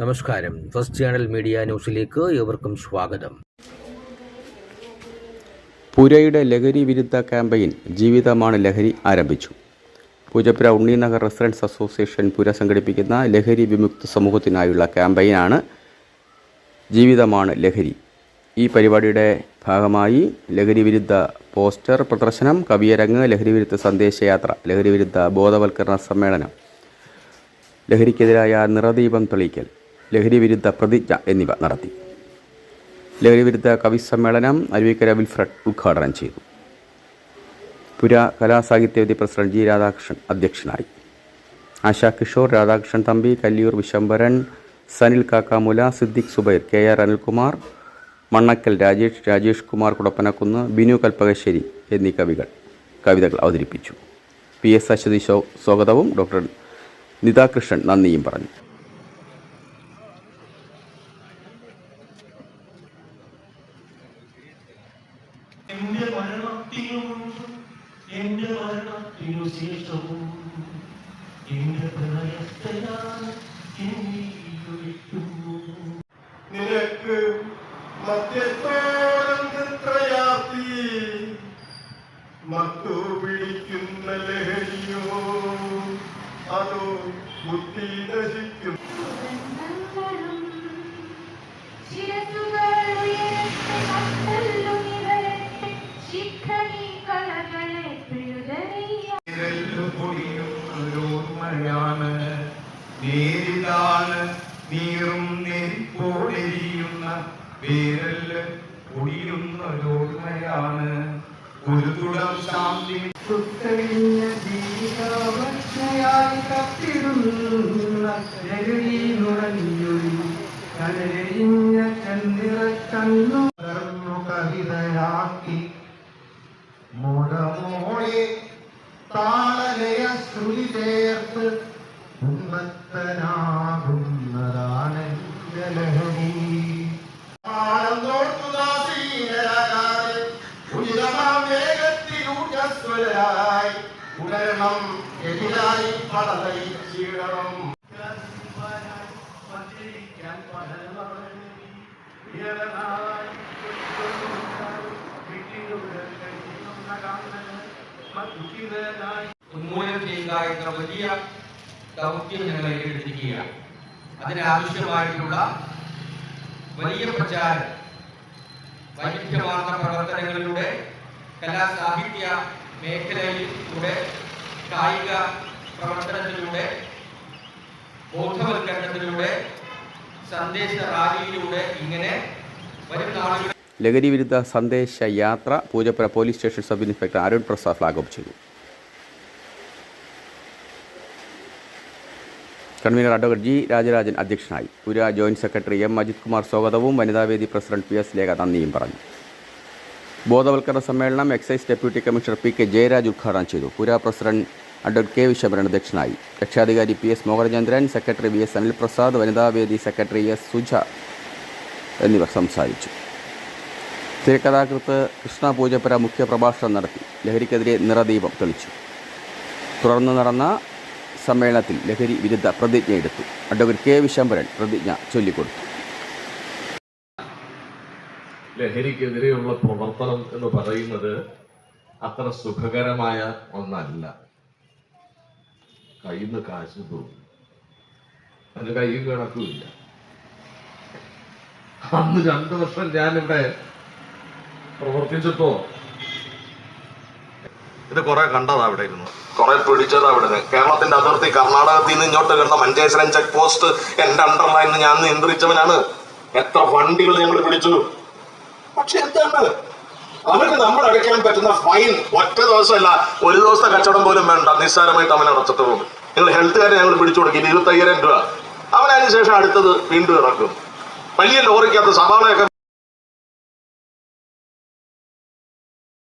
നമസ്കാരം. First channel media ന്യൂസിലേക്ക് ഏവർക്കും സ്വാഗതം. പുരയുടെ ലഹരി വിരുദ്ധ ക്യാമ്പയിൻ ജീവിതമാണ് ലഹരി ആരംഭിച്ചു. പൂജപ്പുര ഉണ്ണിനഗർ റെസിഡൻസ് അസോസിയേഷൻ പുര സംഘടിപ്പിക്കുന്ന ലഹരി വിമുക്ത സമൂഹത്തിനായുള്ള ക്യാമ്പയിനാണ് ജീവിതമാണ് ലഹരി. ഈ പരിപാടിയുടെ ഭാഗമായി ലഹരി വിരുദ്ധ പോസ്റ്റർ പ്രദർശനം കവിയരങ്ങ് ലഹരി വിരുദ്ധ സന്ദേശയാത്ര ലഹരി വിരുദ്ധ ബോധവൽക്കരണ സമ്മേളനം ലഹരിക്കെതിരായ നിറദീപം തെളിയിക്കൽ ലഹരി വിരുദ്ധ പ്രതിജ്ഞ എന്നിവ നടത്തി. ലഹരിവിരുദ്ധ കവി സമ്മേളനം അരുവിക്കര വിൽഫ്രഡ് ഉദ്ഘാടനം ചെയ്തു. പുര കലാസാഹിത്യവേദി പ്രസിഡന്റ് ജി രാധാകൃഷ്ണൻ അധ്യക്ഷനായി. ആശാ കിഷോർ രാധാകൃഷ്ണൻ തമ്പി കല്ലിയൂർ വിശംബരൻ സനിൽ കാക്കാമുല സിദ്ദിഖ് സുബൈർ കെ ആർ അനിൽകുമാർ മണ്ണക്കൽ രാജേഷ് രാജേഷ് കുമാർ കുടപ്പനക്കുന്ന് ബിനു കൽപ്പകശ്ശേരി എന്നീ കവികൾ കവിതകൾ അവതരിപ്പിച്ചു. പി എസ് അശ്വതി സ്വാഗതവും ഡോക്ടർ നിതാകൃഷ്ണൻ നന്ദിയും പറഞ്ഞു. എന്റെ മരണത്തിനു മുമ്പ് എന്റെ മരണത്തിനു ശേഷവും എന്റെ പ്രണയത്തെ ഞാൻ നിനക്ക് മദ്യത്തോടന്ത്രയാത്തി മത്തു പിടിക്കുന്ന ലഹരിയോ? അതോ ബുദ്ധി നശിക്കും? നീറും നെരിപ്പോടെരിയുന്ന വേരൽ പൊടിയുന്നൊരോർമ്മയാണ് ഒരു തുടം ശാന്തി സുക്കഴിഞ്ഞ ജീവിതാവസ്ഥയായി കത്തിടുന്ന ലഹരി നുറഞ്ഞൊരു കനലഴിഞ്ഞ ചന്ദ്ര കണ്ണു പകർന്നു കവിതയാക്കി. മുടമോളെ താളലയ ശ്രുതി ഊർജസ്വരായി ഉണരണം എതിരായി പടനയിച്ചിടണം ഉന്മൂലനം ചെയ്യുക എന്ന വലിയ ദൗത്യം ഞങ്ങൾ ഏറ്റെടുത്തിരിക്കുകയാണ് അതിനാവശ്യമായിട്ടുള്ള വലിയ പ്രചാരം. വൈവിധ്യമാർന്ന പ്രവർത്തനങ്ങളിലൂടെ കലാസാഹിത്യ മേഖലയിലൂടെ കായിക പ്രവർത്തനത്തിലൂടെ ബോധവൽക്കരണത്തിലൂടെ സന്ദേശ റാലിയിലൂടെ ഇങ്ങനെ വരും നാളുകൾ ലഹരി വിരുദ്ധ സന്ദേശ യാത്ര Poojappura police station sub inspector Arun Prasad flag off ചെയ്തു. കൺവീനർ അഡ്വക്കേറ്റ് ജി രാജരാജൻ അധ്യക്ഷനായി. പുര joint secretary M Ajith Kumar സ്വാഗതവും വനിതാവേദി പ്രസിഡന്റ് പി എസ് ലേഖ നന്ദിയും പറഞ്ഞു. ബോധവൽക്കരണ സമ്മേളനം excise deputy commissioner P K Jayaraj ഉദ്ഘാടനം ചെയ്തു. പുര പ്രസിഡന്റ് അഡ്വക്കേറ്റ് കെ വിശ്വമരൻ അധ്യക്ഷനായി. രക്ഷാധികാരി P S Mohanachandran secretary V S Anilprasad വനിതാവേദി സെക്രട്ടറി എസ് സുജ എന്നിവർ സംസാരിച്ചു. തിരക്കഥാകൃത്ത് കൃഷ്ണ പൂജപ്പുര മുഖ്യപ്രഭാഷണം നടത്തി. ലഹരിക്കെതിരെ നിറദീപം തെളിച്ചു. തുടർന്ന് നടന്ന സമ്മേളനത്തിൽ ലഹരി വിരുദ്ധ പ്രതിജ്ഞയെടുത്തു അഡ്വക്കേറ്റ് കെ വിശംബരൻ പ്രതിജ്ഞ ചൊല്ലിക്കൊടുത്തു. ലഹരിക്കെതിരെയുള്ള പ്രവർത്തനം എന്ന് പറയുന്നത് അത്ര സുഖകരമായ ഒന്നല്ല. കയ്യിൽ നിന്ന് കാശ് പോകും. അതിന് കയ്യും കണക്കുമില്ല. അന്ന് രണ്ടു വർഷം ഞാനിവിടെ പ്രവർത്തിച്ചിട്ടോ? ഇത് കുറെ കണ്ടതാ അവിടെ ഇരുന്നു. കുറെ പിടിച്ചത് അവിടെ കേരളത്തിന്റെ അതിർത്തി കർണാടകത്തിൽ നിന്ന് ഇങ്ങോട്ട് കിടന്ന മഞ്ചേശ്വരൻ ചെക്ക് പോസ്റ്റ് എന്റെ അണ്ടർലൈനിൽ ഞാൻ നിയന്ത്രിച്ചവനാണ്. എത്ര വണ്ടികൾ ഞങ്ങൾ പിടിച്ചു? പക്ഷെ എന്താണ്? അവർക്ക് നമ്മൾ അടയ്ക്കാൻ പറ്റുന്ന ഫൈൻ ഒറ്റ ദിവസമല്ല ഒരു ദിവസത്തെ കച്ചവടം പോലും വേണ്ട. നിസ്സാരമായിട്ട് അവൻ അടച്ചിട്ട് പോകും. നിങ്ങൾ ഹെൽത്തുകാരെ ഞങ്ങൾ പിടിച്ചു കൊടുക്കും. ഇരുപത്തയ്യായിരം രൂപ. അവൻ അതിന് ശേഷം അടുത്തത് വീണ്ടും ഇറക്കും. വലിയ ലോറിക്കകത്ത് സവാളയൊക്കെ